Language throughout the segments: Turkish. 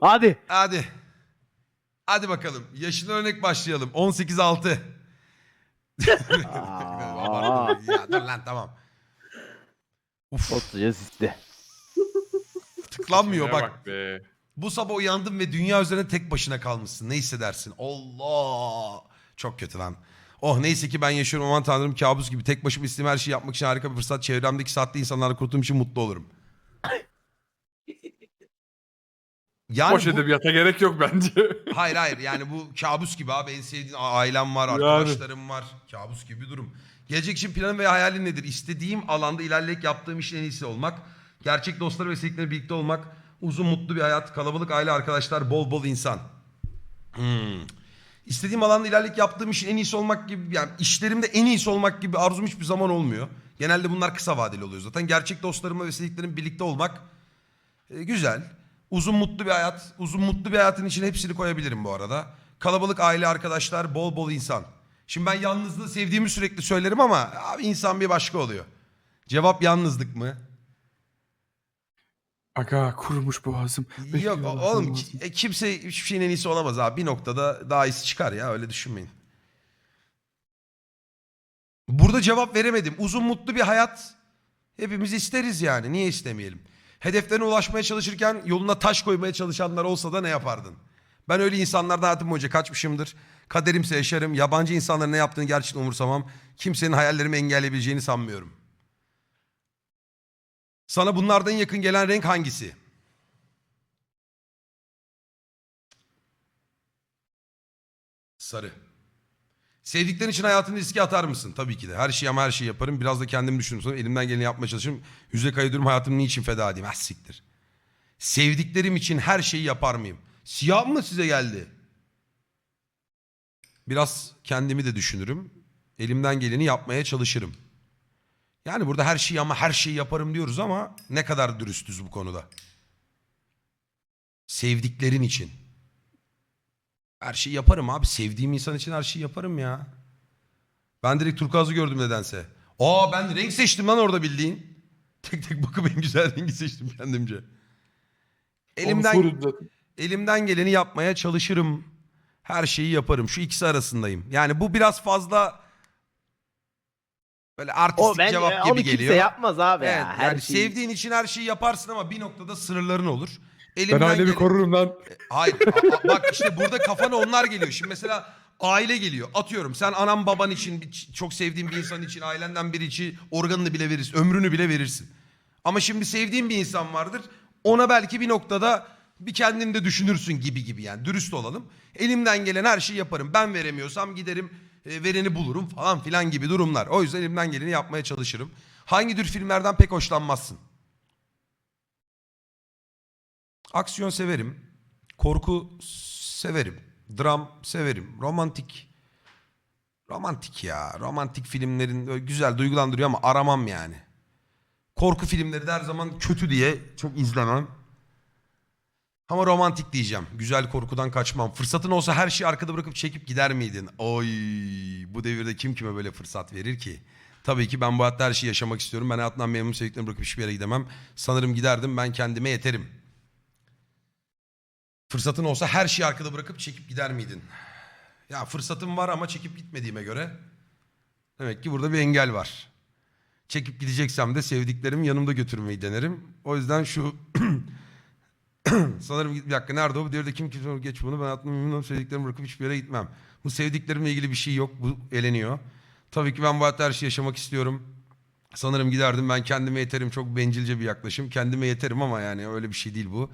Hadi. Hadi. Hadi bakalım. Yaşına örnek başlayalım. 18-6. Aa. ya dur lan tamam. Uf, Oturuyor sisti. tıklanmıyor bak. be. Bu sabah uyandın ve dünya üzerine tek başına kalmışsın. Ne hissedersin? Allah! Çok kötü lan. Oh neyse ki ben yaşıyorum aman tanrım kabus gibi. Tek başıma istediğim her şeyi yapmak için harika bir fırsat. Çevremdeki saatte insanlarla kurtulduğum için mutlu olurum. Yani Boş bu- edebiyata gerek yok bence. Hayır hayır yani bu kabus gibi abi. En sevdiğin ailem var, Yani. arkadaşlarım var. Kabus gibi bir durum. Gelecek için planın veya hayalin nedir? İstediğim alanda ilerleyerek yaptığım işin en iyisi olmak. Gerçek dostları ve sevdiklerle birlikte olmak. Uzun mutlu bir hayat, kalabalık aile, arkadaşlar, bol bol insan. Hmm. İstediğim alanda ilerleyerek yaptığım işin en iyisi olmak gibi yani işlerimde en iyisi olmak gibi arzum hiçbir zaman olmuyor. Genelde bunlar kısa vadeli oluyor zaten. Gerçek dostlarımla ve sevdiklerim birlikte olmak e, güzel. Uzun mutlu bir hayat. Uzun mutlu bir hayatın içine hepsini koyabilirim bu arada. Kalabalık aile arkadaşlar, bol bol insan. Şimdi ben yalnızlığı sevdiğimi sürekli söylerim ama abi insan bir başka oluyor. Cevap yalnızlık mı? Aga kurumuş boğazım. Yok Bekliyorum oğlum boğazım. e, kimse hiçbir şeyin en iyisi olamaz abi. Bir noktada daha iyisi çıkar ya öyle düşünmeyin. Burada cevap veremedim. Uzun mutlu bir hayat hepimiz isteriz yani. Niye istemeyelim? Hedeflerine ulaşmaya çalışırken yoluna taş koymaya çalışanlar olsa da ne yapardın? Ben öyle insanlardan hayatım boyunca kaçmışımdır. Kaderimse yaşarım. Yabancı insanların ne yaptığını gerçekten umursamam. Kimsenin hayallerimi engelleyebileceğini sanmıyorum. Sana bunlardan yakın gelen renk hangisi? Sarı. Sevdiklerin için hayatını riske atar mısın? Tabii ki de. Her şeyi ama her şeyi yaparım. Biraz da kendimi düşünürüm. Sonra elimden geleni yapmaya çalışırım. Yüzde kayıyorum hayatımı niçin feda edeyim? Ha siktir. Sevdiklerim için her şeyi yapar mıyım? Siyah mı size geldi? Biraz kendimi de düşünürüm. Elimden geleni yapmaya çalışırım. Yani burada her şeyi ama her şeyi yaparım diyoruz ama ne kadar dürüstüz bu konuda? Sevdiklerin için. Her şeyi yaparım abi. Sevdiğim insan için her şeyi yaparım ya. Ben direkt turkuazı gördüm nedense. Aa ben renk seçtim lan orada bildiğin. Tek tek bakıp en güzel rengi seçtim kendimce. Onu Elimden elimden geleni yapmaya çalışırım. Her şeyi yaparım. Şu ikisi arasındayım. Yani bu biraz fazla böyle O artistik ben cevap e, gibi onu geliyor. kimse yapmaz abi Evet, ya. Her yani şey. sevdiğin için her şeyi yaparsın ama bir noktada sınırların olur. Ben Elimden ailemi gelen- korurum lan. Hayır. a- a- bak işte burada kafana onlar geliyor. Şimdi mesela aile geliyor. Atıyorum sen anan baban için çok sevdiğin bir insan için ailenden biri için organını bile verirsin. Ömrünü bile verirsin. Ama şimdi sevdiğin bir insan vardır. Ona belki bir noktada bir kendini de düşünürsün gibi gibi yani. Dürüst olalım. Elimden gelen her şeyi yaparım. Ben veremiyorsam giderim e, vereni bulurum falan filan gibi durumlar. O yüzden elimden geleni yapmaya çalışırım. Hangi tür filmlerden pek hoşlanmazsın? Aksiyon severim. Korku severim. Dram severim. Romantik. Romantik ya. Romantik filmlerin güzel duygulandırıyor ama aramam yani. Korku filmleri de her zaman kötü diye çok izlemem. Ama romantik diyeceğim. Güzel korkudan kaçmam. Fırsatın olsa her şeyi arkada bırakıp çekip gider miydin? Oy, bu devirde kim kime böyle fırsat verir ki? Tabii ki ben bu hayatta her şeyi yaşamak istiyorum. Ben hayatımdan memnun sevdiklerimi bırakıp hiçbir yere gidemem. Sanırım giderdim. Ben kendime yeterim. Fırsatın olsa her şeyi arkada bırakıp çekip gider miydin? Ya fırsatım var ama çekip gitmediğime göre demek ki burada bir engel var. Çekip gideceksem de sevdiklerimi yanımda götürmeyi denerim. O yüzden şu sanırım bir dakika nerede o? Bir de kim kim geç bunu ben memnunum sevdiklerimi bırakıp hiçbir yere gitmem. Bu sevdiklerimle ilgili bir şey yok. Bu eleniyor. Tabii ki ben bu hayatta her şeyi yaşamak istiyorum. Sanırım giderdim ben kendime yeterim çok bencilce bir yaklaşım. Kendime yeterim ama yani öyle bir şey değil bu.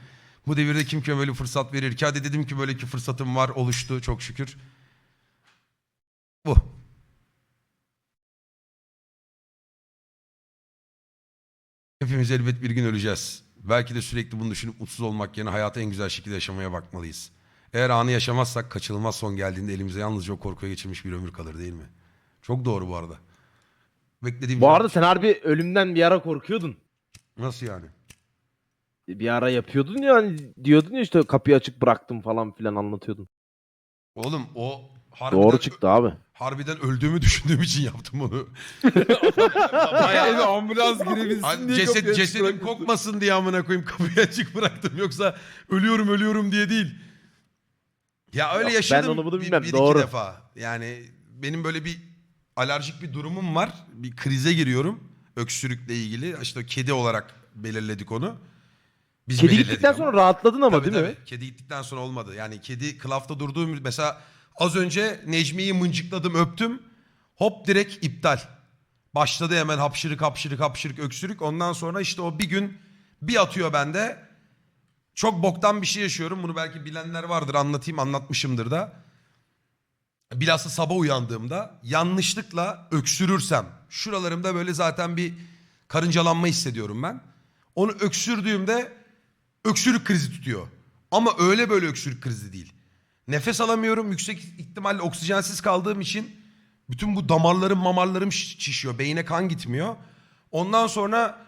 Bu devirde kim kime böyle fırsat verir ki? Hadi dedim ki böyle ki fırsatım var oluştu çok şükür. Bu. Hepimiz elbet bir gün öleceğiz. Belki de sürekli bunu düşünüp mutsuz olmak yerine hayatı en güzel şekilde yaşamaya bakmalıyız. Eğer anı yaşamazsak kaçınılmaz son geldiğinde elimize yalnızca o korkuya geçirmiş bir ömür kalır değil mi? Çok doğru bu arada. Beklediğim Bu arada sen harbi ölümden bir ara korkuyordun. Nasıl yani? Bir ara yapıyordun ya hani diyordun ya işte kapıyı açık bıraktım falan filan anlatıyordun. Oğlum o harbiden, Doğru çıktı abi. Harbiden öldüğümü düşündüğüm için yaptım bunu. Eve ambulans girebilsin Hani diye ceset kapıyı açık cesedim bırakmışsın. kokmasın diye amına koyayım kapıyı açık bıraktım. Yoksa ölüyorum ölüyorum diye değil. Ya öyle Yok, ben yaşadım onu bunu bir, bilmem, bir doğru. iki defa. Yani benim böyle bir alerjik bir durumum var. Bir krize giriyorum. Öksürükle ilgili. İşte kedi olarak belirledik onu. Biz Kedi belirledik gittikten ama. sonra rahatladın ama Tabii, değil mi? tabii. Kedi gittikten sonra olmadı. Yani kedi klafta durduğum mesela az önce Necmi'yi mıncıkladım öptüm. Hop direkt iptal. Başladı hemen hapşırık hapşırık hapşırık öksürük. Ondan sonra işte o bir gün bir atıyor bende. Çok boktan bir şey yaşıyorum. Bunu belki bilenler vardır anlatayım anlatmışımdır da. Bilhassa sabah uyandığımda yanlışlıkla öksürürsem şuralarımda böyle zaten bir karıncalanma hissediyorum ben. Onu öksürdüğümde öksürük krizi tutuyor. Ama öyle böyle öksürük krizi değil. Nefes alamıyorum. Yüksek ihtimalle oksijensiz kaldığım için bütün bu damarlarım mamarlarım şiş- şişiyor. Beyine kan gitmiyor. Ondan sonra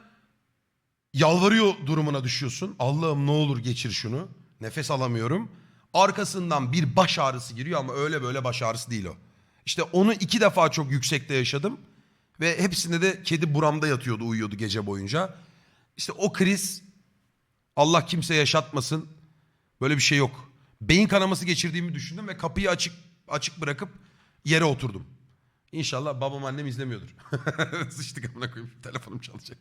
yalvarıyor durumuna düşüyorsun. Allah'ım ne olur geçir şunu. Nefes alamıyorum. Arkasından bir baş ağrısı giriyor ama öyle böyle baş ağrısı değil o. İşte onu iki defa çok yüksekte yaşadım. Ve hepsinde de kedi buramda yatıyordu uyuyordu gece boyunca. İşte o kriz Allah kimse yaşatmasın. Böyle bir şey yok. Beyin kanaması geçirdiğimi düşündüm ve kapıyı açık açık bırakıp yere oturdum. İnşallah babam annem izlemiyordur. Sıçtık amına koyayım. Telefonum çalacak.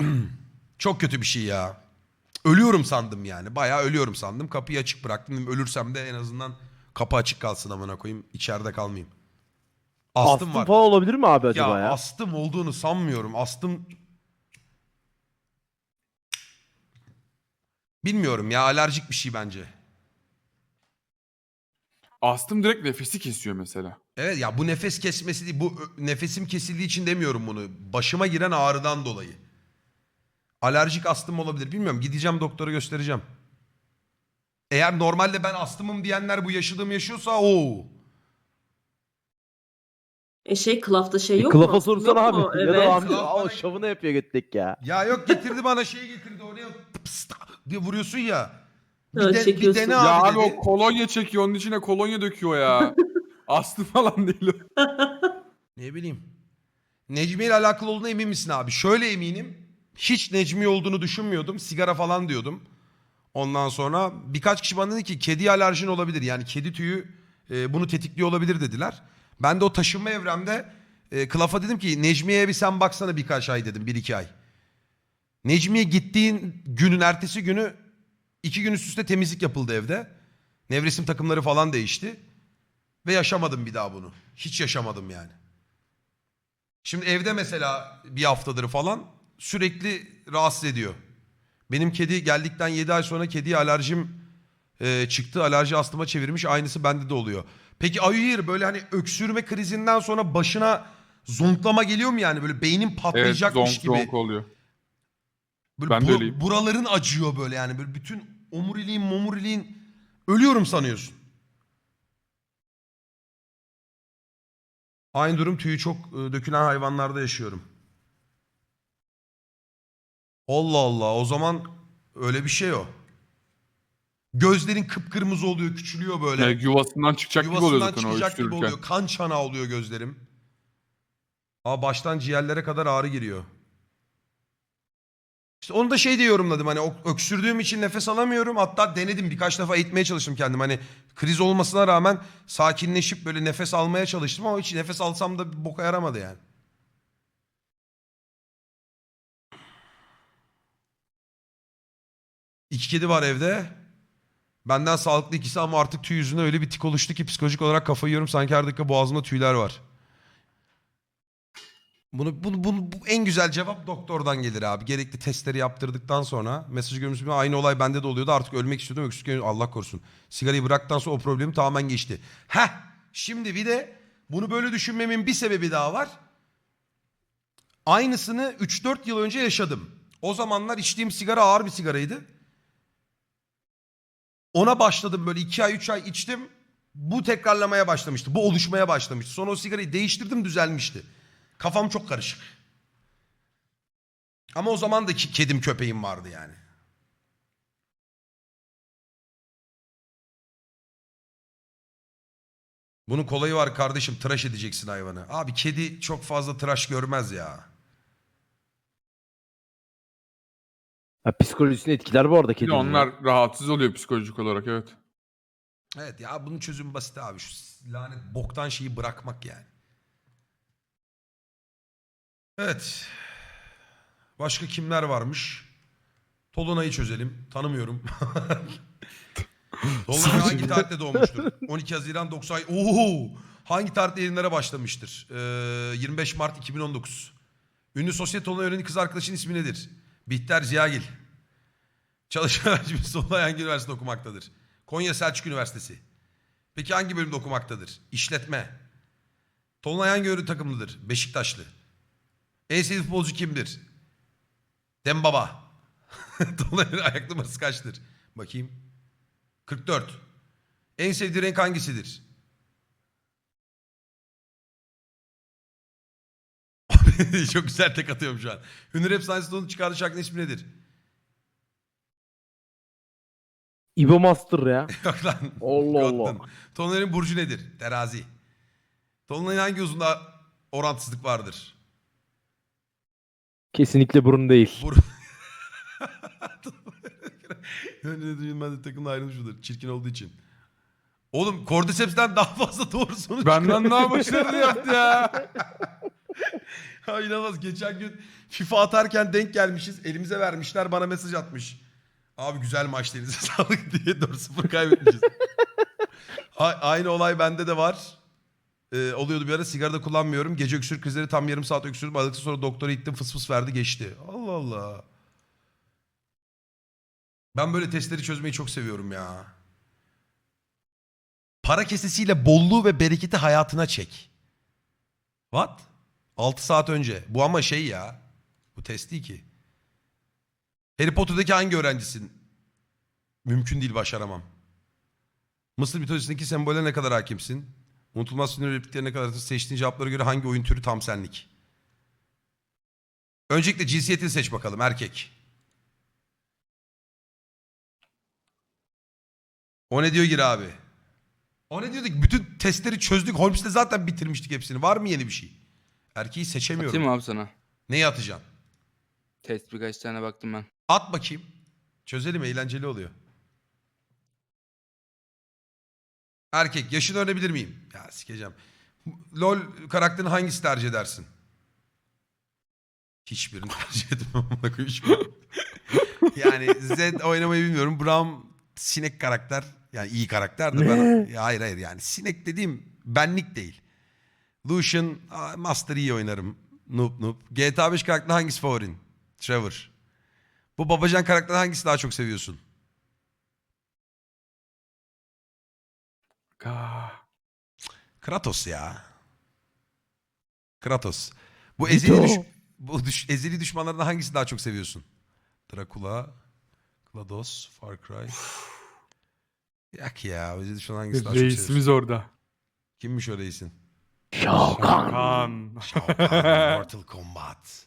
Çok kötü bir şey ya. Ölüyorum sandım yani. Bayağı ölüyorum sandım. Kapıyı açık bıraktım. Dedim, Ölürsem de en azından kapı açık kalsın amına koyayım. İçeride kalmayayım. Astım, Astım var. falan olabilir mi abi acaba Ya, ya? astım olduğunu sanmıyorum. Astım Bilmiyorum ya alerjik bir şey bence. Astım direkt nefesi kesiyor mesela. Evet ya bu nefes kesmesi değil. Bu ö- nefesim kesildiği için demiyorum bunu. Başıma giren ağrıdan dolayı. Alerjik astım olabilir. Bilmiyorum. Gideceğim doktora göstereceğim. Eğer normalde ben astımım diyenler bu yaşadığım yaşıyorsa o. E şey klafta şey Bir yok mu? Klafa sorsana Yok abi. mu? Ya Evet. da abi bana- şovunu yapıyor göttek ya. Ya yok getirdi bana şey getirdi pıst diye vuruyorsun ya. Bir, de- bir çekiyorsun. dene ya abi, abi dedi. o kolonya çekiyor onun içine kolonya döküyor ya. Astım falan değil o. Ne bileyim. Necmi ile alakalı olduğuna emin misin abi? Şöyle eminim. Hiç Necmi olduğunu düşünmüyordum. Sigara falan diyordum. Ondan sonra birkaç kişi bana dedi ki kedi alerjin olabilir. Yani kedi tüyü e, bunu tetikliyor olabilir dediler. Ben de o taşınma evremde e, Klaf'a dedim ki Necmiye'ye bir sen baksana birkaç ay dedim. Bir iki ay. Necmiye gittiğin günün ertesi günü iki gün üst üste temizlik yapıldı evde. Nevresim takımları falan değişti. Ve yaşamadım bir daha bunu. Hiç yaşamadım yani. Şimdi evde mesela bir haftadır falan sürekli rahatsız ediyor. Benim kedi geldikten 7 ay sonra kediye alerjim e, çıktı. Alerji astıma çevirmiş. Aynısı bende de oluyor. Peki Ayuhir böyle hani öksürme krizinden sonra başına zonklama geliyor mu yani? Böyle beynin Evet patlayacakmış zonk gibi. zonk oluyor. Böyle Ben de öyleyim. buraların acıyor böyle yani. Böyle bütün omuriliğin momuriliğin ölüyorum sanıyorsun. Aynı durum tüyü çok e, dökülen hayvanlarda yaşıyorum. Allah Allah o zaman öyle bir şey o. Gözlerin kıpkırmızı oluyor, küçülüyor böyle. Yani yuvasından çıkacak gibi oluyor Yuvasından zaten o çıkacak gibi öksürürken. oluyor. Kan çanağı oluyor gözlerim. Aa baştan ciğerlere kadar ağrı giriyor. İşte onu da şey diye yorumladım hani öksürdüğüm için nefes alamıyorum. Hatta denedim birkaç defa eğitmeye çalıştım kendim. Hani kriz olmasına rağmen sakinleşip böyle nefes almaya çalıştım ama hiç nefes alsam da bir boka yaramadı yani. İki kedi var evde. Benden sağlıklı ikisi ama artık tüy yüzüne öyle bir tik oluştu ki psikolojik olarak kafayı yiyorum. Sanki her dakika boğazımda tüyler var. Bunu, bunu, bunu, bu en güzel cevap doktordan gelir abi. Gerekli testleri yaptırdıktan sonra mesaj görmüşüm aynı olay bende de oluyordu. Artık ölmek istiyordum. Öksürük Allah korusun. Sigarayı bıraktıktan sonra o problemim tamamen geçti. Heh şimdi bir de bunu böyle düşünmemin bir sebebi daha var. Aynısını 3-4 yıl önce yaşadım. O zamanlar içtiğim sigara ağır bir sigaraydı. Ona başladım böyle 2 ay 3 ay içtim. Bu tekrarlamaya başlamıştı. Bu oluşmaya başlamıştı. Sonra o sigarayı değiştirdim düzelmişti. Kafam çok karışık. Ama o zaman da ki kedim köpeğim vardı yani. Bunun kolayı var kardeşim tıraş edeceksin hayvanı. Abi kedi çok fazla tıraş görmez ya. Ha, psikolojisini etkiler bu arada Bir de kedinin. onlar rahatsız oluyor psikolojik olarak evet. Evet ya bunun çözümü basit abi. Şu lanet boktan şeyi bırakmak yani. Evet. Başka kimler varmış? Tolunay'ı çözelim. Tanımıyorum. Tolunay hangi tarihte doğmuştur? 12 Haziran 90... Oo! Hangi tarihte yayınlara başlamıştır? Ee, 25 Mart 2019. Ünlü sosyete Tolunay Ören'in kız arkadaşının ismi nedir? Bihter Ziyagil. Çalışma öğrencimiz Tolunay hangi üniversitede okumaktadır? Konya Selçuk Üniversitesi. Peki hangi bölümde okumaktadır? İşletme. Tolunay hangi öğretim takımlıdır? Beşiktaşlı. En sevdiği futbolcu kimdir? Dembaba. Tolunay'ın ayak numarası kaçtır? Bakayım. 44. En sevdiği renk hangisidir? Çok güzel tek atıyorum şu an. Ünlü rap sahnesinde çıkardığı şarkının ismi nedir? İbo Master ya. Yok lan. Allah Allah. Tolunay'ın burcu nedir? Terazi. Tolunay'ın hangi uzunda orantısızlık vardır? Kesinlikle burun değil. Bur yani duyulmaz takımla ayrılmıştır. Çirkin olduğu için. Oğlum Cordyceps'ten daha fazla doğru sonuç Benden daha başarılı yaptı ya. Ya inanılmaz. Geçen gün FIFA atarken denk gelmişiz. Elimize vermişler bana mesaj atmış. Abi güzel maç elinize sağlık diye 4-0 kaybetmişiz. A- aynı olay bende de var. Ee, oluyordu bir ara sigara da kullanmıyorum. Gece öksürük krizleri tam yarım saat öksürdüm. Aralıkta sonra doktora gittim fıs fıs verdi geçti. Allah Allah. Ben böyle testleri çözmeyi çok seviyorum ya. Para kesesiyle bolluğu ve bereketi hayatına çek. What? 6 saat önce. Bu ama şey ya. Bu test değil ki. Harry Potter'daki hangi öğrencisin? Mümkün değil başaramam. Mısır mitolojisindeki sembollere ne kadar hakimsin? Unutulmaz filmler repliklerine kadar seçtiğin cevaplara göre hangi oyun türü tam senlik? Öncelikle cinsiyetini seç bakalım erkek. O ne diyor gir abi. O ne diyordu ki bütün testleri çözdük. Holmes'te zaten bitirmiştik hepsini. Var mı yeni bir şey? Erkeği seçemiyorum. Atayım mı abi sana? Neyi atacaksın? Test birkaç tane baktım ben. At bakayım. Çözelim eğlenceli oluyor. Erkek yaşını öğrenebilir miyim? Ya sikeceğim. LOL karakterini hangisi tercih edersin? Hiçbirini tercih etmem. yani Z oynamayı bilmiyorum. Braum sinek karakter. Yani iyi karakter de ben... Hayır hayır yani sinek dediğim benlik değil. Lucian, Master iyi oynarım. Noob noob. GTA 5 karakteri hangisi favorin? Trevor. Bu babacan karakterden hangisi daha çok seviyorsun? Ah. Kratos ya. Kratos. Bu ezeli, düş bu düş ezeli düşmanlardan hangisini daha çok seviyorsun? Dracula, GLaDOS, Far Cry. Yak ya. o Ezeli düşman hangisi daha çok seviyorsun? Reisimiz orada. Kimmiş o reisin? Shao Kahn. Shao Kahn, Mortal Kombat.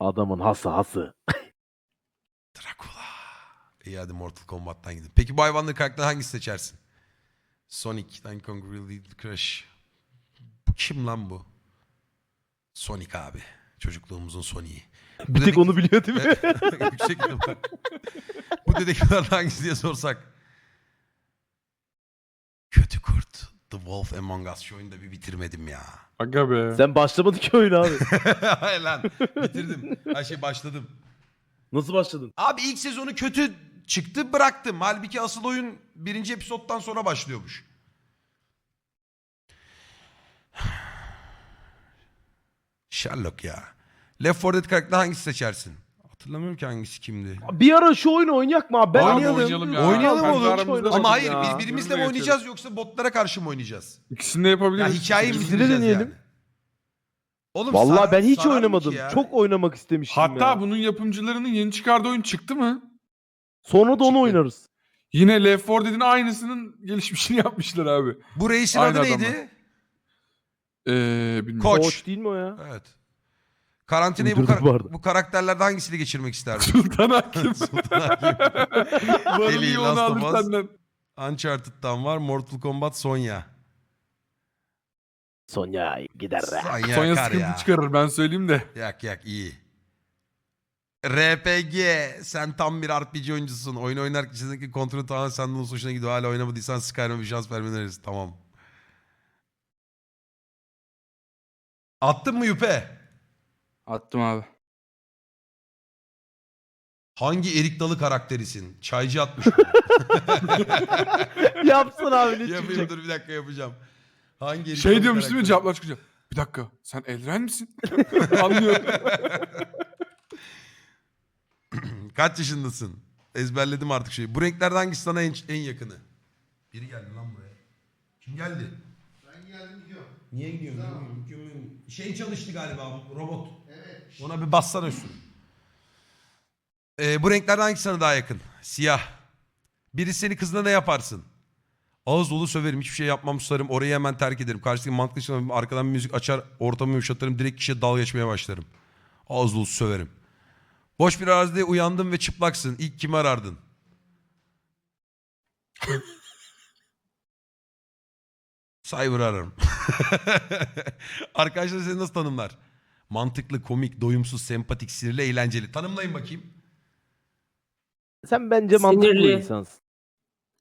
Adamın hası hası. Dracula. İyi hadi Mortal Kombat'tan gidin. Peki bu hayvanlı karakter hangisi seçersin? Sonic, Donkey Kong, Really Crash. Bu kim lan bu? Sonic abi. Çocukluğumuzun Sonic'i. Bu Bir tek dedik- onu biliyor değil mi? Yüksek ihtimal. Bu dedektiflerden hangisi diye sorsak. Kötü kurt. The Wolf Among Us şu oyunu da bir bitirmedim ya. Aga be. Sen başlamadın ki oyunu abi. Hayır lan bitirdim. Her şey başladım. Nasıl başladın? Abi ilk sezonu kötü çıktı bıraktım. Halbuki asıl oyun birinci episoddan sonra başlıyormuş. Sherlock ya. Left 4 Dead karakteri hangisi seçersin? Hatırlamıyorum ki hangisi kimdi. Bir ara şu oyunu oynayak mı abi? Ben Abi oynayalım. oynayalım ya. Oynayalım Ben de oğlum. aramızda Ama hayır ya. biz birimizle mi Birbirine oynayacağız yoksa botlara karşı mı oynayacağız? İkisini de yapabiliriz. Ya hikayeyi mi İkisini de bitireceğiz deneyelim. yani? Oğlum Vallahi sarar- ben hiç sarar mı oynamadım. ya? Çok oynamak istemiştim Hatta ya. bunun yapımcılarının yeni çıkardığı oyun çıktı mı? Sonra da onu Çıktı. oynarız. Yine Left 4 Dead'in aynısının gelişmişini yapmışlar abi. Bu reisin Aynı adı adamlar. neydi? Ee, bilmiyorum. Koç. Koç değil mi o ya? Evet. Karantinayı bu, Uydurduk kar- bu arada. bu karakterlerden hangisiyle geçirmek isterdin? Sultan Hakim. Sultan Hakim. Varım Eli, iyi Last onu of Us. senden. Uncharted'dan var. Mortal Kombat Sonya. Sonya gider. Sonya, Sonya yakar sıkıntı ya. çıkarır ben söyleyeyim de. Yak yak iyi. RPG sen tam bir RPG oyuncusun. Oyun oynarken içindeki kontrolü tamamen senden olsun hoşuna gidiyor. Hala oynamadıysan Skyrim'e bir şans vermeni öneririz. Tamam. Attın mı Yüpe? Attım abi. Hangi Erik Dalı karakterisin? Çaycı atmış. Yapsın abi ne Yapayım çıkacak. dur bir dakika yapacağım. Hangi Erik Şey Dalı diyormuş değil mi karakteri? cevaplar çıkacak. Bir dakika sen Elren misin? Anlıyorum. Kaç yaşındasın? Ezberledim artık şeyi. Bu renklerden hangisi sana en, en yakını? Biri geldi lan buraya. Kim geldi? Ben geldim gidiyorum. Niye gidiyorsun? Tamam. Şey çalıştı galiba robot. Evet. Ona bir bassana üstüne. Ee, bu renklerden hangisi sana daha yakın? Siyah. Biri seni kızına ne yaparsın? Ağız dolu söverim. Hiçbir şey yapmam susarım. Orayı hemen terk ederim. Karşıdaki mantıklı. Arkadan bir müzik açar. Ortamı yumuşatırım. Direkt kişiye dal geçmeye başlarım. Ağız dolu söverim. Boş bir arazide uyandım ve çıplaksın. İlk kimi arardın? Cyber ararım. Arkadaşlar seni nasıl tanımlar? Mantıklı, komik, doyumsuz, sempatik, sinirli, eğlenceli. Tanımlayın bakayım. Sen bence mantıklı bir Sinirli. insansın.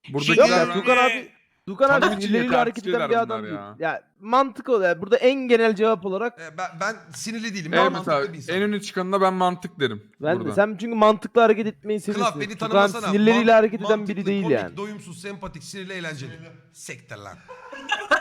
Yok Buradakiler ya abi Dukan abi Tanım için sinirleriyle yetersiz hareket eden bir adam bunlar değil. ya. Ya. mantık o ya. Burada en genel cevap olarak Ee, Ben, ben sinirli değilim. Ben Evet mantıklı bir insanım. en öne çıkanına ben mantık derim. ben burada. sen çünkü mantıklı hareket etmeyi seviyorsun. Klap beni Dukan tanımasana. sinirleriyle Man- hareket eden mantıklı, biri değil komik, yani. doyumsuz, sempatik, sinirli, eğlenceli. Sektir lan.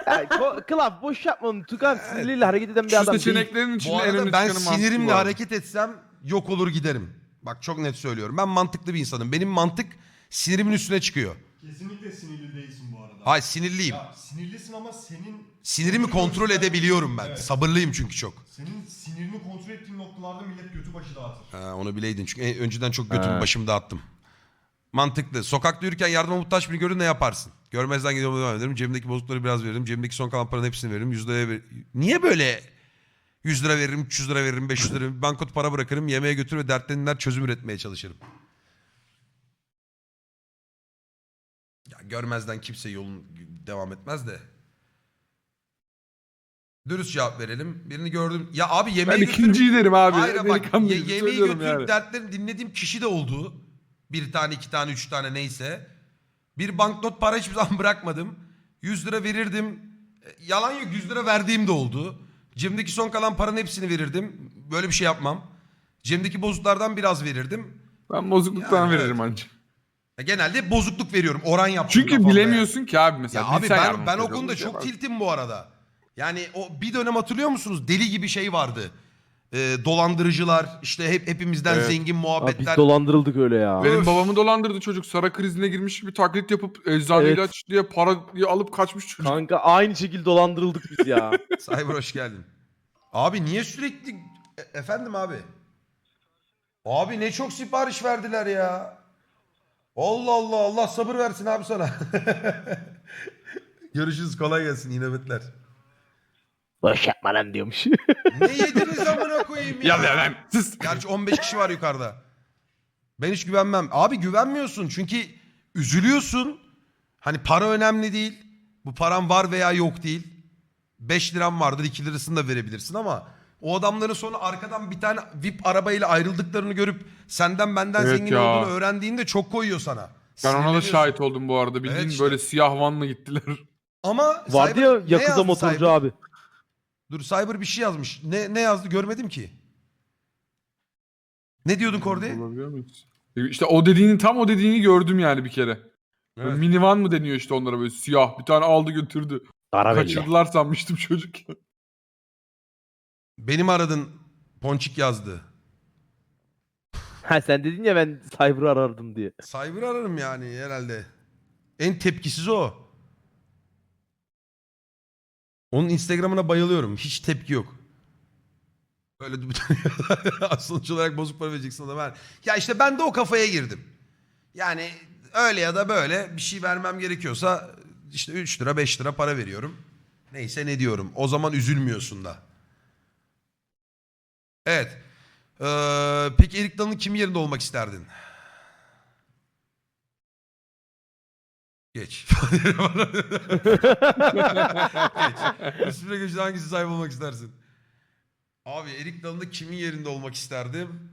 yani ko- Klap boş yapma onu. Tukan sinirleriyle hareket eden bir Şu adam değil. seçeneklerin içinde Bu en arada öne ben çıkanı mantık bu sinirimle arada. hareket etsem yok olur giderim. Bak çok net söylüyorum. Ben mantıklı bir insanım. Benim mantık sinirimin üstüne çıkıyor. Kesinlikle sinirli değilsin bu arada. Hayır sinirliyim. Ya sinirlisin ama senin... Sinirimi kontrol edebiliyorum ben. Evet. Sabırlıyım çünkü çok. Senin sinirini kontrol ettiğin noktalarda millet götü başı dağıtır. Ha, onu bileydin çünkü en- önceden çok götümü Ha. başımı dağıttım. Mantıklı. Sokakta yürürken yardıma muhtaç birini görür ne yaparsın? Görmezden gidiyorum devam ederim. Cebimdeki bozukları biraz veririm. Cebimdeki son kalan paranın hepsini veririm. 100 liraya ver... Niye böyle 100 lira veririm, 300 lira veririm, 500 lira veririm. Bankot para bırakırım. Yemeğe götür ve dertlerinden çözüm üretmeye çalışırım. Görmezden kimse yolun devam etmez de. Dürüst cevap verelim. Birini gördüm. Ya abi yemeğe Ben götürüp- ikinciyi derim abi. Hayır bak ye- yemeği söylüyorum götürüp yani. dertlerini dinlediğim kişi de oldu. Bir tane, iki tane, üç tane neyse. Bir banknot para hiçbir zaman bırakmadım. 100 lira verirdim. E, Yalan yok 100 lira verdiğim de oldu. Cebimdeki son kalan paranın hepsini verirdim. Böyle bir şey yapmam. Cebimdeki bozuklardan biraz verirdim. Ben bozukluktan Yani veririm evet. anca. Ya Genelde bozukluk veriyorum. Oran yaptım. Çünkü kafamda bilemiyorsun ki abi mesela. ya abi ben, ben o konuda şey çok tiltim bu arada. Yani o bir dönem hatırlıyor musunuz? Deli gibi şey vardı. Ee, dolandırıcılar işte hep hepimizden Evet. zengin Abi biz muhabbetler. dolandırıldık öyle ya. Benim Öf. babamı dolandırdı çocuk. Sara krizine girmiş gibi taklit yapıp eczane Evet. ilaç diye para alıp kaçmış çocuk. Kanka aynı şekilde dolandırıldık biz ya. Cyber hoş geldin. Abi niye sürekli... E- efendim abi? Abi ne çok sipariş verdiler ya. Allah Allah Allah sabır versin abi sana. Görüşürüz kolay gelsin yine nöbetler. boş yapma lan diyormuş. Ne yediniz amına koyayım ya? Ya ya lan sus. Gerçi 15 kişi var yukarıda. Ben hiç güvenmem. Abi güvenmiyorsun çünkü üzülüyorsun. Hani para önemli değil. Bu param var veya yok değil. 5 liram vardır 2 lirasını da verebilirsin ama o adamların sonra arkadan bir tane VIP arabayla ayrıldıklarını görüp senden benden Evet zengin ya. olduğunu öğrendiğinde çok koyuyor sana. Ben ona da Sinirleniyorsun. şahit oldum bu arada. Bildiğin Evet işte. böyle siyah vanla gittiler. Ama Vardı Cyber- ya ne yazdı motorcu Cyber? abi. Dur Cyber bir şey yazmış. Ne ne yazdı görmedim ki. Ne diyordun Kordi? Muyuz? İşte o dediğini tam o dediğini gördüm yani bir kere. Böyle Evet. Minivan mı deniyor işte onlara böyle siyah. Bir tane aldı götürdü. Kaçırdılar sanmıştım çocuk. Benim aradın Ponçik yazdı. Ha sen dedin ya ben Cyber'ı arardım diye. Cyber ararım yani herhalde. En tepkisiz o. Onun Instagram'ına bayılıyorum. Hiç tepki yok. Böyle sonuç olarak bozuk para vereceksin ona ver. Ya işte ben de o kafaya girdim. Yani öyle ya da böyle bir şey vermem gerekiyorsa işte 3 lira 5 lira para veriyorum. Neyse ne diyorum. O zaman üzülmüyorsun da. Evet. Ee, peki Erik Dalı'nın kim yerinde olmak isterdin? Geç. Geç. Üstüne geçti hangisi sahip olmak istersin? Abi erik dalında kimin yerinde olmak isterdim?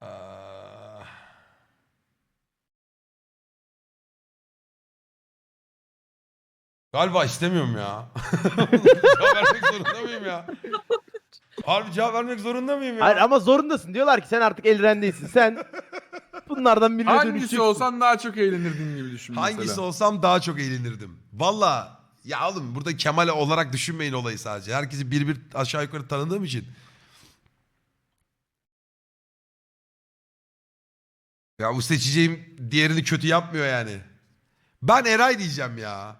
Aa... Galiba istemiyorum ya. vermek zorunda mıyım ya? Harbi cevap vermek zorunda mıyım ya? Hayır ama zorundasın. Diyorlar ki sen artık Elren değilsin. Sen bunlardan birine Hangisi dönüşeceksin. olsan daha çok eğlenirdin gibi düşün mesela. Hangisi olsam daha çok eğlenirdim. Valla ya oğlum burada Kemal olarak düşünmeyin olayı sadece. Herkesi bir bir aşağı yukarı tanıdığım için. Ya bu seçeceğim diğerini kötü yapmıyor yani. Ben Eray diyeceğim ya.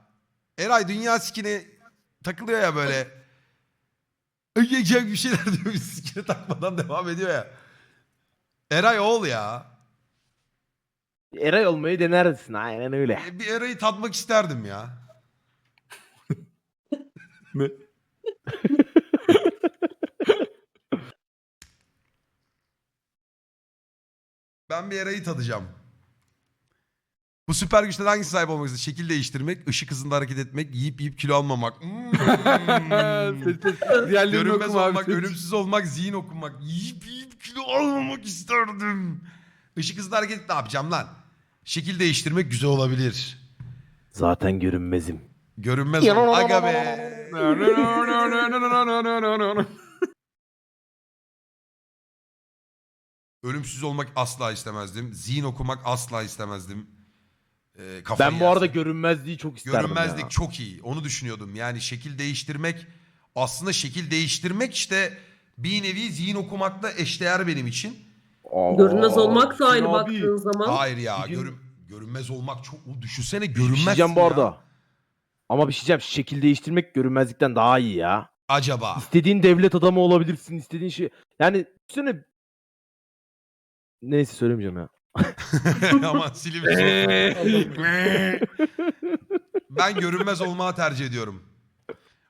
Eray dünya sikine takılıyor ya böyle. Ögecek bir şeyler diyor. Sikine takmadan devam ediyor ya. Eray oğul ya. Eray olmayı denersin. Aynen öyle. E, Bir Eray'ı tatmak isterdim ya. Ne? Ben bir Eray'ı tadacağım. Bu süper güçten hangisi sahip olmak ister? Şekil değiştirmek, ışık hızında hareket etmek, yiyip yiyip kilo almamak. Hmm. Diğerlerini Görünmez okuma abi. olmak, ölümsüz olmak, zihin okumak. Yiyip yiyip kilo almamak isterdim. Işık hızında hareket et ne yapacağım lan? Şekil değiştirmek güzel olabilir. Zaten görünmezim. Görünmez ol. Aga be. Ölümsüz olmak asla istemezdim. Zihin okumak asla istemezdim. Ee, kafayı Ben bu arada yersin. görünmezliği çok isterdim Görünmezlik ya. çok iyi. Onu düşünüyordum. Yani şekil değiştirmek aslında şekil değiştirmek işte bir nevi zihin okumakla eşdeğer benim için. Aa, Görünmez olmak da aynı abi. baktığın zaman. Hayır ya bir gün- görün, görünmez olmak çok o düşünsene Bir şey görünmezsin diyeceğim bu arada. Ama bir şey diyeceğim. Şekil değiştirmek görünmezlikten daha iyi ya. Acaba. İstediğin devlet adamı olabilirsin. istediğin şey. Yani düşünsene. Neyse söylemeyeceğim ya. Ama silip Ben görünmez olmayı tercih ediyorum.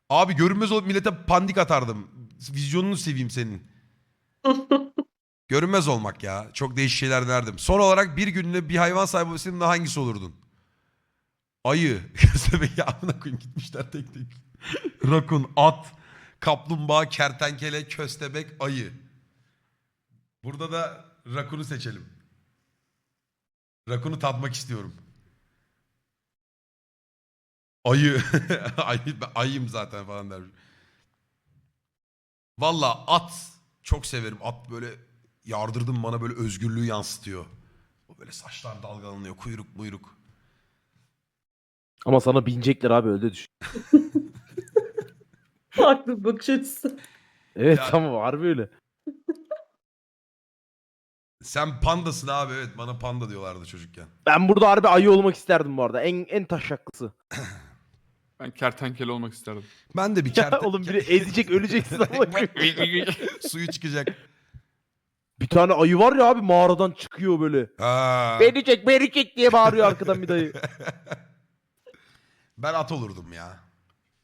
Abi görünmez olup millete pandik atardım. Vizyonunu seveyim senin. görünmez olmak ya. Çok değişik şeyler derdim. Son olarak bir gününe bir hayvan sahibi olsaydın da hangisi olurdun? Ayı. Köstebek amına koyayım gitmişler tek tek. Rakun, at, kaplumbağa, kertenkele, köstebek, ayı. Burada da rakunu seçelim. Rakunu tatmak istiyorum. Ayı. Ayı ben ayıyım zaten falan dermiş. Valla at çok severim. At böyle yardırdım bana böyle özgürlüğü yansıtıyor. O böyle saçlar dalgalanıyor. Kuyruk muyruk. Ama sana binecekler abi öyle düşün. Farklı bakış açısı. Evet Ya- tamam harbi öyle. Sen pandasın abi evet bana panda diyorlardı çocukken. Ben burada harbi ayı olmak isterdim bu arada. En en taşaklısı. Ben kertenkele olmak isterdim. Ben de bir kerte... oğlum biri ezecek öleceksin ama. Suyu çıkacak. bir tane ayı var ya abi mağaradan çıkıyor böyle. Ha. Beni çek beni çek diye bağırıyor arkadan bir dayı. Ben at olurdum ya.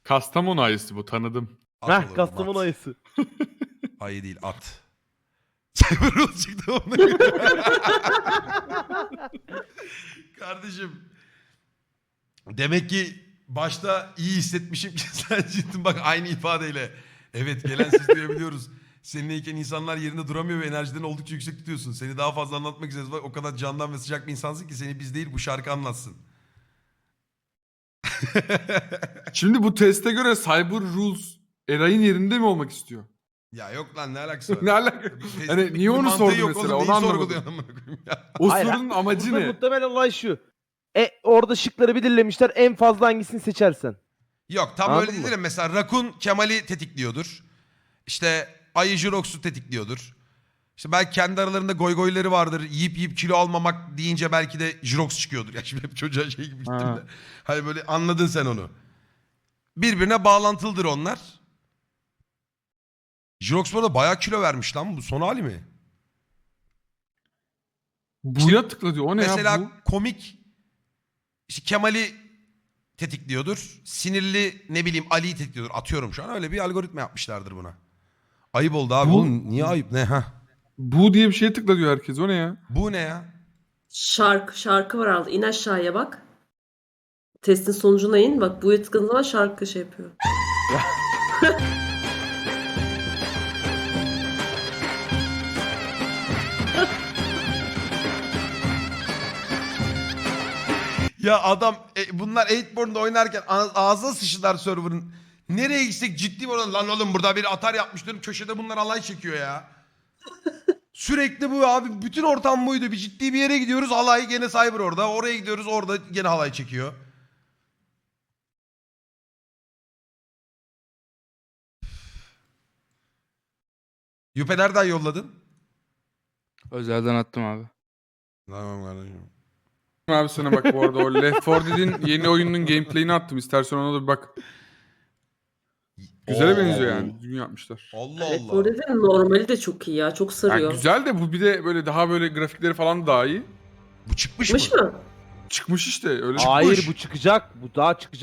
Kastamonu ayısı bu tanıdım. At Heh Kastamonu at. ayısı. Ayı değil at. Cyberrule çıktı ona. Kardeşim. Demek ki başta iyi hissetmişim ki sen cidden bak aynı ifadeyle. Evet gelen siz duyabiliyoruz. Seninleyken insanlar yerinde duramıyor ve enerjilerini oldukça yüksek tutuyorsun. Seni daha fazla anlatmak isteriz. Bak o kadar candan ve sıcak bir insansın ki seni biz değil bu şarkı anlatsın. Şimdi bu teste göre Cyber Rules Eray'ın yerinde mi olmak istiyor? Ya yok lan ne alakası var? ne alaka? Bir- Hani niye onu sordu mesela? Onu anlamadım. O Hayır, sorunun amacı Burada ne? muhtemelen olay şu. E orada şıkları belirlemişler. En fazla hangisini seçersen. Yok tam Anladın öyle mı? değil de mesela Rakun Kemal'i tetikliyordur. İşte Ayı Jirox'u tetikliyordur. İşte belki kendi aralarında goygoyları vardır. Yiyip yiyip kilo almamak deyince belki de Jirox çıkıyordur. Ya şimdi hep çocuğa şey gibi gittim Ha. de. Hani böyle anladın sen onu. Birbirine bağlantılıdır onlar. Jirox bu arada bayağı kilo vermiş lan bu son hali mi? Buya tıkla diyor. O ne Mesela ya bu? komik işte Kemal'i tetikliyordur. Sinirli ne bileyim Ali'yi tetikliyordur. Atıyorum şu an öyle bir algoritma yapmışlardır buna. Ayıp oldu abi. Bu- Oğlum niye ayıp ne ha? Bu diye bir şeye tıkla diyor herkes. O ne ya? Bu ne ya? Şarkı, şarkı var aldı. İn aşağıya bak. Testin sonucuna in. Bak bu tıkladığın zaman şarkı şey yapıyor. Ya adam e, bunlar 8born'da oynarken ağ- ağzına sıçtılar server'ın. Nereye gitsek ciddi oradan lan oğlum burada bir atar yapmış diyorum köşede bunlar alay çekiyor ya. Sürekli bu abi bütün ortam buydu. Bir ciddi bir yere gidiyoruz alay gene cyber orada. Oraya gidiyoruz orada gene halay çekiyor. Yüpe nereden yolladın? Özelden attım abi. Tamam kardeşim. Abi sana bak bu arada o Left 4 Dead'in yeni oyununun gameplay'ini attım. İstersen ona da bir bak. Güzele Oo. benziyor yani. Düzgün yapmışlar. Allah Evet, Allah. bu arada normali de çok iyi ya. Çok Yani sarıyor. güzel de bu bir de böyle daha böyle grafikleri falan daha iyi. Bu çıkmış, Çıkmış mı? mı? Çıkmış işte öyle. Hayır Çıkmış. bu çıkacak. Bu daha çıkacak.